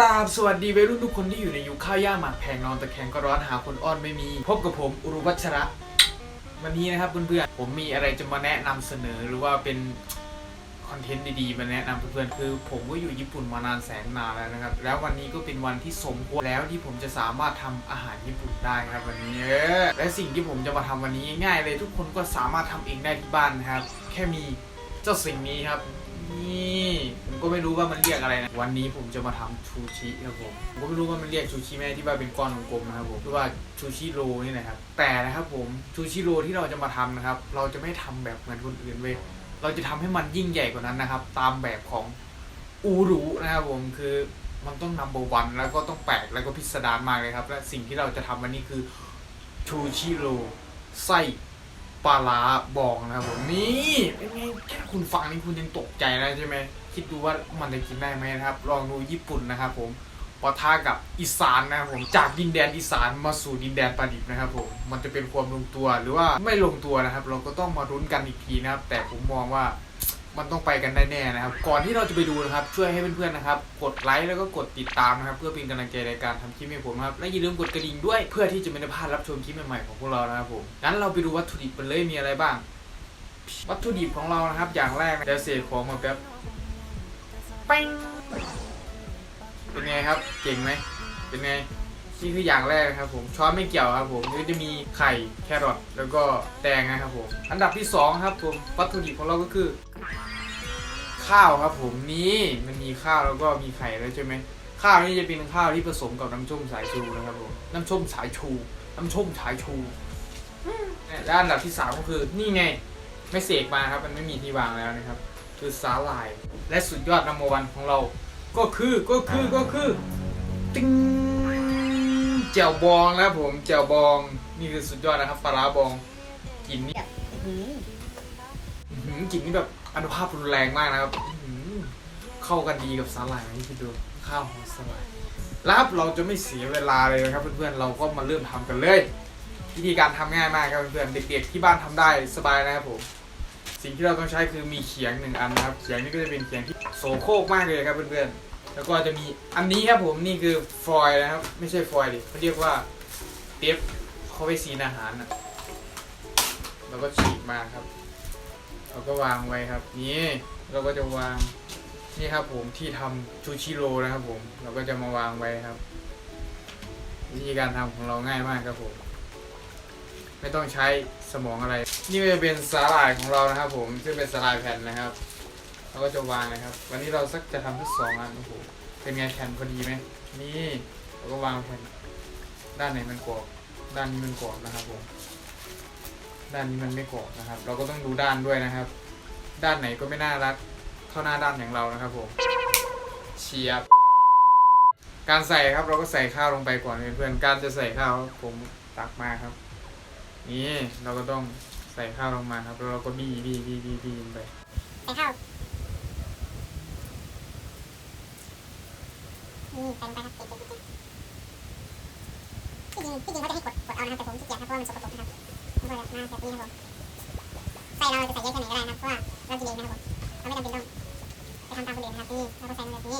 ราบสวัสดีวัยรุ่นทุกคนที่อยู่ในยุคข้าวย่างหมากแพงนอนตะแคงก็ร้อนหาคนอ้อนไม่มี พบกับผมอุรุวัชระ วันนี้นะครับเพื่อนๆผมมีอะไรจะมาแนะนำเสนอหรือว่าเป็นคอนเทนต์ดีๆมาแนะนำเพื่อนๆคือ ผมก็อยู่ญี่ปุ่นมานานแสนนานแล้วนะครับ แล้ววันนี้ก็เป็นวันที่สมควรแล้วที่ผมจะสามารถทำอาหารญี่ปุ่นได้ครับวันนี้และสิ่งที่ผมจะมาทำวันนี้ง่ายเลยทุกคนก็สามารถทำเองได้ที่บ้านนะครับ แค่มีเจ้าสิ่งนี้ครับ นี่ผมก็ไม่รู้ว่ามันเรียกอะไรนะ วันนี้ผมจะมาทำชูชิครับผมผมก็ไม่รู้ว่ามันเรียกชูชิไหมที่ว่าเป็นก้อนกลมๆนะครับผมหรือว่าชูชิโรนี่นะครับ แต่นะครับผมชูชิโรที่เราจะมาทำนะครับ เราจะไม่ทำแบบเหมือนคนอื่นเว้ย เราจะทำให้มันยิ่งใหญ่กว่านั้นนะครับ ตามแบบของอูรุนะครับผมคือมันต้องนำเบอร์วันแล้วก็ต้องแปลกแล้วก็พิสดารมากเลยครับ และสิ่งที่เราจะทำวันนี้คือชูชิโรไส้ ปลาร้าบองนะครับผมนี่เป็นไงแค่คุณฟังนี่คุณยังตกใจแล้วใช่ไหมคิดดูว่ามันจะกินได้ไหมนะครับ ลองดูญี่ปุ่นนะครับผมปะทะกับอีสานนะครับผมจากดินแดนอีสานมาสู่ดินแดนปาดิบนะครับผมมันจะเป็นความลงตัวหรือว่าไม่ลงตัวนะครับ เราก็ต้องมารุ้นกันอีกทีนะครับ แต่ผมมองว่า มันต้องไปกันได้แน่นะครับ ก่อนที่เราจะไปดูนะครับ ช่วยให้เพื่อนๆนะครับ กดไลค์แล้วก็กดติดตามนะครับ เพื่อเป็นกำลังใจในการทำคลิปให้ผมนะครับ และอย่าลืมกดกระดิ่งด้วย เพื่อที่จะไม่ได้พลาดรับชมคลิปใหม่ๆของพวกเรานะครับผม งั้นเราไปดูวัตถุดิบกันเลยมีอะไรบ้าง วัตถุดิบของเรานะครับ อย่างแรกนะเดี๋ยวเศษของมาแป๊บเป้งเป็นไงครับ เก่งไหมเป็นไง นี่คืออย่างแรกครับผมช้อนไม่เกี่ยวครับผมก็จะมีไข่แครอทแล้วก็แตงนะครับผมอันดับที่สองครับผมวัตถุดิบของเราก็คือ ข้าวครับผมนี่มันมีข้าวแล้วก็มีไข่แล้วใช่ไหมข้าวนี่จะเป็นข้าวที่ผสมกับน้ำส้มสายชูนะครับผมน้ำส้มสายชู น้ำส้มสายชูและอันดับที่สามก็คือนี่ไงไม่เสกมาครับมันไม่มีที่วางแล้วนะครับ คือสาหร่าย และสุดยอดนัมเบอร์วันของเรา ก็คือก็คือก็คือติ้ง แจ่วบองนะครับผมแจ่วบองนี่คือสุดยอดนะครับปลาร้าบองกลิ่นนี่อื้ออื้อหือกลิ่นนี่แบบอนุภาพรุนแรงมากนะครับอื้อหือเข้ากันดีกับสาหร่ายไหมคิดดูข้าวหอมสาหร่ายแล้วครับเราจะไม่เสียเวลาเลยนะครับเพื่อนๆเราก็มาเริ่มทำกันเลย วิธีการทำง่ายมากครับเพื่อนๆเด็กๆที่บ้านทำได้สบายนะครับผม สิ่งที่เราต้องใช้คือมีเขียงหนึ่งอันนะครับ เขียงนี่ก็จะเป็นเขียงที่โสโครกมากเลยครับเพื่อนๆ แล้วก็จะมีอันนี้ครับผมนี่คือฟอยล์นะครับ ไม่ใช่ฟอยล์ดิเขาเรียกว่าเทปเขาไปซีนอาหารนะแล้วก็ฉีกมาครับ เราก็วางไว้ครับ นี่เราก็จะวางนี่ครับผมที่ทำชูชิโร่นะครับผม เราก็จะมาวางไว้ครับ วิธีการทำของเราง่ายมากครับผม ไม่ต้องใช้สมองอะไร นี่จะเป็นสาหร่ายของเรานะครับ ผมซึ่งเป็นสาหร่ายแผ่นนะครับ เราก็จะวางนะครับ วันนี้เราสักจะทำสักสองอันโอ้โหเป็นไงแผ่นพอดีไหมนี่เราก็วางแผ่นด้านไหนมันกรอบด้านนี้มันกรอบนะครับผมด้านนี้มันไม่กรอบนะครับ เราก็ต้องดูด้านด้วยนะครับ ด้านไหนก็ไม่น่ารักเท่าหน้าด้านอย่างเรานะครับผมเชียบการใส่ครับเราก็ใส่ข้าวลงไปก่อนเพื่อนๆการจะใส่ข้าวผมตักมาครับ นี่เราก็ต้องใส่ข้าวลงมาครับแล้วเราก็บี้บี้บี้บี้บี้ไปใส่ข้าว นี่เป็นไปครับเก็บๆๆที่จริงที่จริงเขาจะให้กดกดเอานะครับแต่ผมขี้เกียจครับเพราะว่ามันสกปรกนะครับผมก็เลยมาแบบนี้ครับผมใส่เราจะใส่เยอะแค่ไหนก็ได้นะเพราะว่าเรากินเองนะครับผมเราไม่จำเป็นต้องไปทำตามคนอื่นนะครับนี่เราก็ใส่มาแบบนี้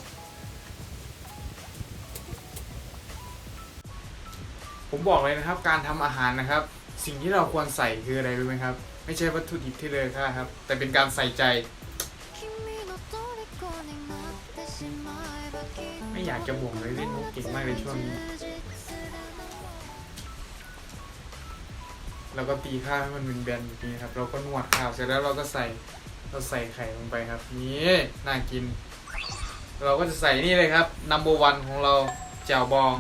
ผมบอกเลยนะครับการทำอาหารนะครับ สิ่งที่เราควรใส่คืออะไรรู้ไหมครับ ไม่ใช่วัตถุดิบที่เลยค่าครับ แต่เป็นการใส่ใจ อยากจะบ่งเลยเล่นมุกเก่งมากในช่วงนี้แล้วก็ตีข้าวให้มันเป็นแบนแบบนี้ครับ เราก็นวดข้าวเสร็จแล้วเราก็ใส่เราใส่ไข่ลงไปครับ นี่น่ากิน เราก็จะใส่นี่เลยครับนัมเบอร์วันของเราแจ่วบอง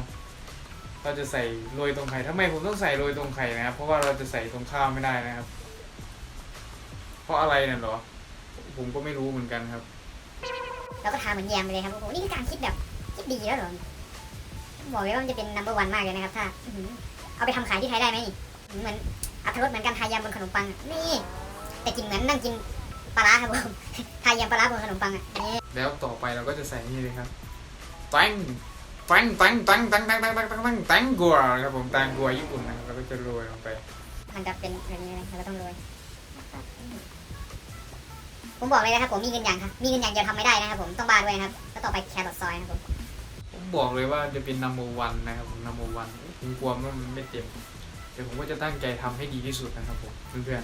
เราจะใส่โรยตรงไข่ทำไมผมต้องใส่โรยตรงไข่นะครับ เพราะว่าเราจะใส่ตรงข้าวไม่ได้นะครับ เพราะอะไรเนี่ยหรอ ผมก็ไม่รู้เหมือนกันครับ เราก็ทาเหมือนแยมไปเลยครับโอ้โหนี่คือการคิดแบบ ดดีแล้วเหรอบอกเลยว่ามันจะเป็น number one มากเลยนะครับถ้าอื้อหือเอาไปทำขายที่ไทยได้ไหมนี่เหมือนอัตรสเหมือนการทายำบนขนมปังอะนี่แต่กินเหมือนนั่งกินปลาร้าครับผมทายำปลาร้าบนขนมปังอะนี่แล้วต่อไปเราก็จะใส่นี่เลยครับแตงแตงแตงแตงแตงแตงแตงแตงแตงแตงแตงกัวครับผมแตงกัวญี่ปุ่นนะครับเราก็จะโรยลงไป มันจะเป็นแบบนี้เลยเราก็ต้องโรยผมบอกเลยนะครับผมมีเงินอย่างครับมีเงินอย่างเดียวทำไม่ได้นะครับผมต้องบ้าด้วยนะครับแล้วต่อไปแครอทซอยนะครับผมผม บอกเลยว่าจะเป็น number one นะครับผม number one ผมกลัวว่ามันไม่เต็มเดี๋ยวผมก็จะตั้งใจทำให้ดีที่สุดนะครับผมเพื่อน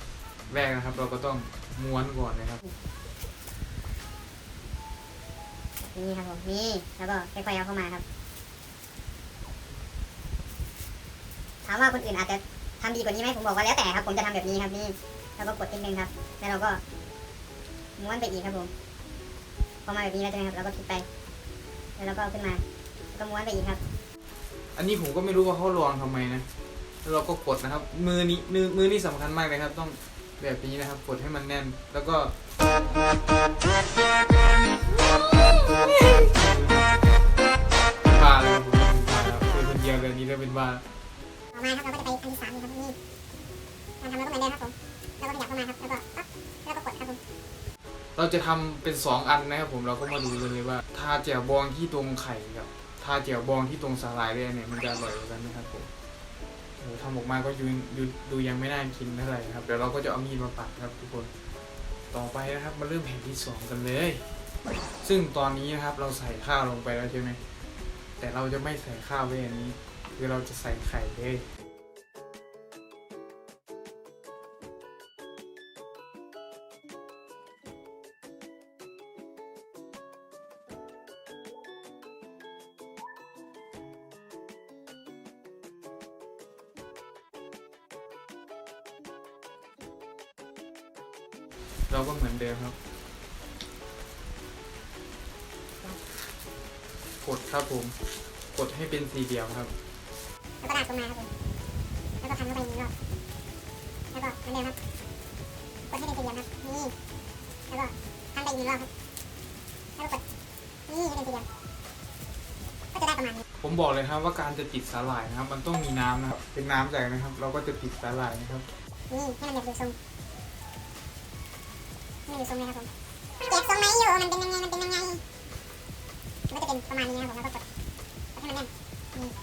ๆแรกนะครับ เราก็ต้องม้วนก่อนนะครับนี่ครับผมนี่แล้วก็ค่อยๆเอาเข้ามาครับถามว่าคนอื่นอาจจะทำดีกว่านี้ไหมผมบอกว่าแล้วแต่ครับ ผมจะทำแบบนี้ครับนี่แล้วก็กดนิดนึงครับ แล้วเราก็ม้วนไปอีกครับผมพอมาแบบนี้แล้วใช่ไหมครับเราก็คลิกไป แล้วเราก็เอาขึ้นมาแล้วก็ม้วนไปอีกครับ อันนี้ผมก็ไม่รู้ว่าเขาลองทำไมนะแล้วเราก็กดนะครับ มือนี้มือมือนี่สำคัญมากเลยครับ ต้องแบบนี้นะครับ กดให้มันแน่น แล้วก็บ้าเลยครับผมเป็นบ้าแล้วคือคนเดียวเลยนี้เรียกเป็นบ้า ต่อมาครับเราก็จะไปอันที่สามครับนี่การทำเราก็เหมือนเดิมครับผมเราก็ขยับเข้ามาครับแล้วก็ปั๊บแล้วก็กดครับผม เราจะทำเป็น 2 อันนะครับผมเราก็มาดูกันเลยว่าทาแจ่วบองที่ตรงไข่กับทาแจ่วบองที่ตรงสาหร่ายเนี่ยมันจะอร่อยกันไหมครับผมโอ้ทำออกมาก็ดูดูดูยังไม่น่ากินเท่าไหร่ครับเดี๋ยวเราก็จะเอามีดมาปัดครับทุกคนต่อไปนะครับมาเริ่มแผ่นที่สองกันเลย ซึ่งตอนนี้นะครับเราใส่ข้าวลงไปแล้วใช่ไหมแต่เราจะไม่ใส่ข้าวไว้อันนี้ คือเราจะใส่ไข่เลย เราก็เหมือนเดิมครับ กดครับผม กดให้เป็นสี่เหลี่ยมครับ แล้วก็ลากลงมาครับผมแล้วก็พันเข้าไปอีกรอบแล้วก็เหมือนเดิมครับ กดให้เป็นสี่เหลี่ยมครับ นี่ แล้วก็พันไปอีกหนึ่งรอบครับ แล้วก็กด นี่ให้เป็นสี่เหลี่ยม ก็จะได้ประมาณนี้ ผมบอกเลยครับว่าการจะติดสาหร่ายนะครับ มันต้องมีน้ำนะครับ เป็นน้ำใส่นะครับ เราก็จะติดสาหร่ายนะครับ นี่ให้มันแบบดูทรง ให้มันดูทรงเลยครับผมเก็บทรงไหมอยู่มันเป็นยังไงมันเป็นยังไงมันก็จะเป็นประมาณนี้นะครับผมแล้วก็กดกดให้มันแน่น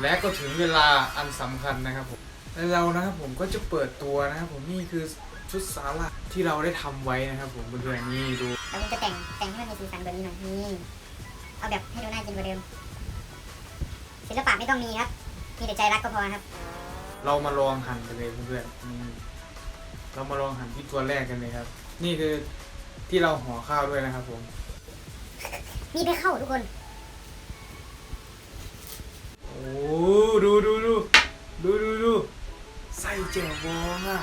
และก็ถึงเวลาอันสำคัญนะครับผมและเรานะครับผมก็จะเปิดตัวนะครับผมนี่คือชุดสาหร่ายที่เราได้ทำไว้นะครับผมเพื่อนๆนี่ดู แล้วผมจะแต่งแต่งให้มันมีสีสันแบบนี้หน่อยนี่เอาแบบให้ดูน่ากินกว่าเดิม ศิลปะไม่ต้องมีครับ มีแต่ใจรักก็พอครับ เรามาลองหั่นกันเลยเพื่อนๆนี่เรามาลองหั่นที่ตัวแรกกันเลยครับ นี่คือที่เราห่อข้าวด้วยนะครับผมมีไปเข้าทุกคน โอ้ดูดูดูดูดูดูไส้แจ่วบองอะ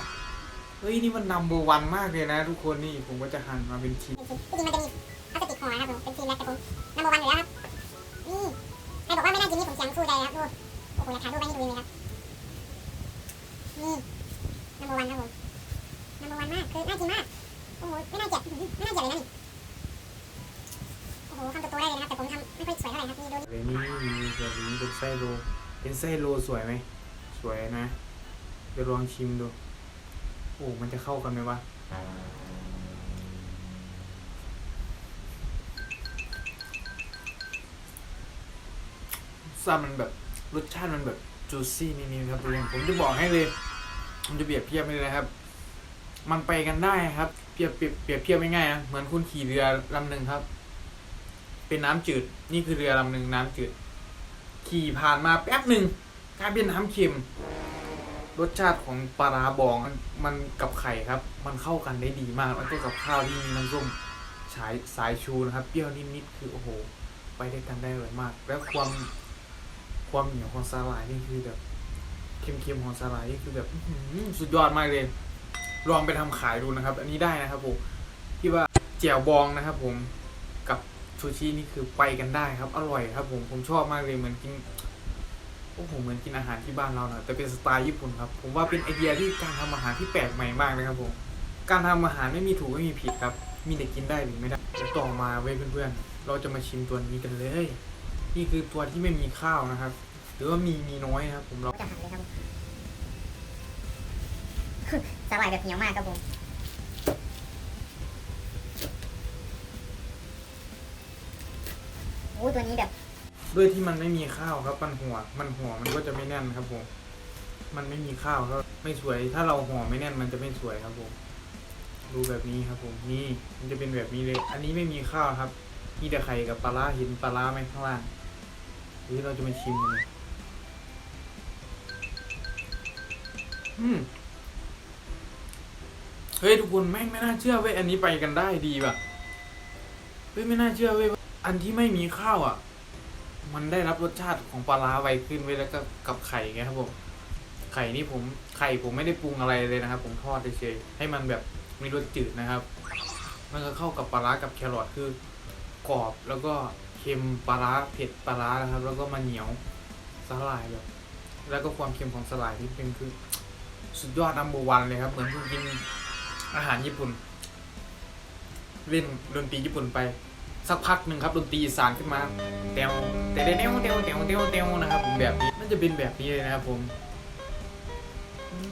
เฮ้ย นี่มันนัมเบอร์วันมากเลยนะทุกคนนี่ผมก็จะหั่นมาเป็นชิ้นจริงๆมันจะมีพลาสติกห่อนะครับผมเป็นซีนแรกแต่ผมนัมเบอร์วันอยู่แล้วครับนี่ใครบอกว่าไม่น่ากินนี่ผมเสียงสู้ใจครับดูโอ้โหอยากถ่ายรูปไว้ให้ดูเลยครับนี่นัมเบอร์วันครับผมนัมเบอร์วันมากคือน่ากินมาก โอ้โหไม่น่าเกลียดอื้อหือไม่น่าเกลียดเลยนะนี่โอ้โหคำตัวๆได้เลยนะครับแต่ผมทำไม่ค่อยสวยเท่าไหร่ครับนี่ดูเลยนี่มีแบบนี้เป็นไส้โลเป็นไส้โลสวยไหมสวยนะเดี๋ยวลองชิมดูโอ้มันจะเข้ากันไหมวะซ่ามันแบบรสชาติมันแบบจูซี่นิดๆครับทุกคนผมจะบอกให้เลย ผมจะเปรียบเทียบให้เลยนะครับ มันไปกันได้ครับ รียบเปรียบเปรียบเทียบง่ายๆนะเหมือนคุณขี่เรือลำหนึ่งครับ เป็นน้ำจืด นี่คือเรือลำหนึ่งน้ำจืด ขี่ผ่านมาแป๊บหนึ่งกลายเป็นน้ำเค็ม รสชาติของปลาร้าบองมันกับไข่ครับ มันเข้ากันได้ดีมากแล้วก็กับข้าวที่มีน้ำส้มสายสายชูนะครับเปรี้ยวนิดๆคือโอ้โห ไปได้กันได้เลยมาก แล้วความความเหนียวของสาหร่ายนี่คือแบบเค็มๆของสาหร่ายนี่คือแบบสุดยอดมากเลย ลองไปทำขายดูนะครับ อันนี้ได้นะครับผมที่ว่าแจ่วบองนะครับ ผมกับชูชีนี่คือไปกันได้ครับ อร่อยครับ ผมผมชอบมากเลยเหมือนกินโอ้โหเหมือนกินอาหารที่บ้านเราเนะแต่เป็นสไตล์ญี่ปุ่นครับ ผมว่าเป็นไอเดียที่การทำอาหารที่แปลกใหม่มากเลยครับผมการทำอาหารไม่มีถูกไม่มีผิดครับ มีแต่กินได้หรือไม่ได้เดี๋ยวต่อมาเว้ยเพื่อนๆ เราจะมาชิมตัวนี้กันเลย นี่คือตัวที่ไม่มีข้าวนะครับ หรือว่ามีมีน้อยนะครับ ผมเราจะหันเลยครับ สลายแบบเหนียวมากครับผมโอ้ตัวนี้แบบด้วยที่มันไม่มีข้าวครับมันหัว มันหัวมันก็จะไม่แน่นครับผม มันไม่มีข้าวก็ไม่สวย ถ้าเราห่อไม่แน่นมันจะไม่สวยครับผม ดูแบบนี้ครับผมนี่มันจะเป็นแบบนี้เลย อันนี้ไม่มีข้าวครับมีแต่ไข่กับปลาร้าเห็นปลาร้าไหมข้างล่างนี่เราจะมาชิมกันอืม เฮ้ยทุกคนแม่งไม่น่าเชื่อเว้ยอันนี้ไปกันได้ดีว่ะเฮ้ยไม่น่าเชื่อเว้ยอันที่ไม่มีข้าวอะ มันได้รับรสชาติของปลาร้าไวขึ้นเว้ยแล้วก็กับไข่ไงครับผมไข่นี่ผมไข่ผมไม่ได้ปรุงอะไรเลยนะครับ ผมทอดเฉยให้มันแบบมีรสจืดนะครับ มันก็เข้ากับปลาร้ากับแครอทคือกรอบแล้วก็เค็มปลาร้าเผ็ดปลาร้านะครับ แล้วก็มาเหนียวสลายแบบแล้วก็ความเค็มของสลายที่เป็นคือ สุดยอดนัมเบอร์วันเลยครับ เหมือนคุณกิน อาหารญี่ปุ่น เล่นดนตรีญี่ปุ่นไป สักพักหนึ่งครับดนตรีอีสานขึ้นมาเตียวเตียวเตียวเตียวเตียวเตียวเตียวนะครับผมแบบนี้มันจะเป็นแบบนี้เลยนะครับผม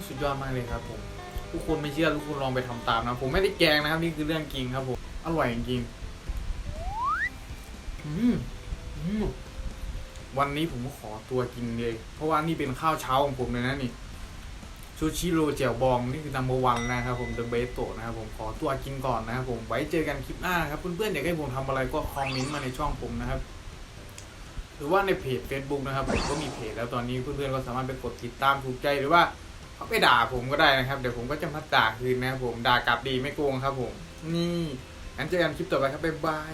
สุดยอดมากเลยครับผมทุกคนไม่เชื่อทุกคนลองไปทำตามนะ ผมไม่ได้แกล้งนะครับ นี่คือเรื่องจริงครับผมอร่อยจริงอืมอืมวันนี้ผมก็ขอตัวกินเลย เพราะว่านี่เป็นข้าวเช้าของผมเลยนะนี่ ชูชิโรเจียวบองนี่คือ number one นะครับผม the best โตนะครับผมขอตัวกินก่อนนะครับผมไว้เจอกันคลิปหน้าครับเพื่อนๆอยากให้ผมทำอะไรก็คอมเมนต์มาในช่องผมนะครับหรือว่าในเพจ Facebook นะครับผมก็มีเพจแล้วตอนนี้เพื่อนๆก็สามารถไปกดติดตามถูกใจหรือว่าเขาไปด่าผมก็ได้นะครับ เดี๋ยวผมก็จะมาด่าคืนนะครับผมด่ากลับดีไม่โกงครับผมนี่งั้นเจอกันคลิปต่อไปครับบ๊ายบาย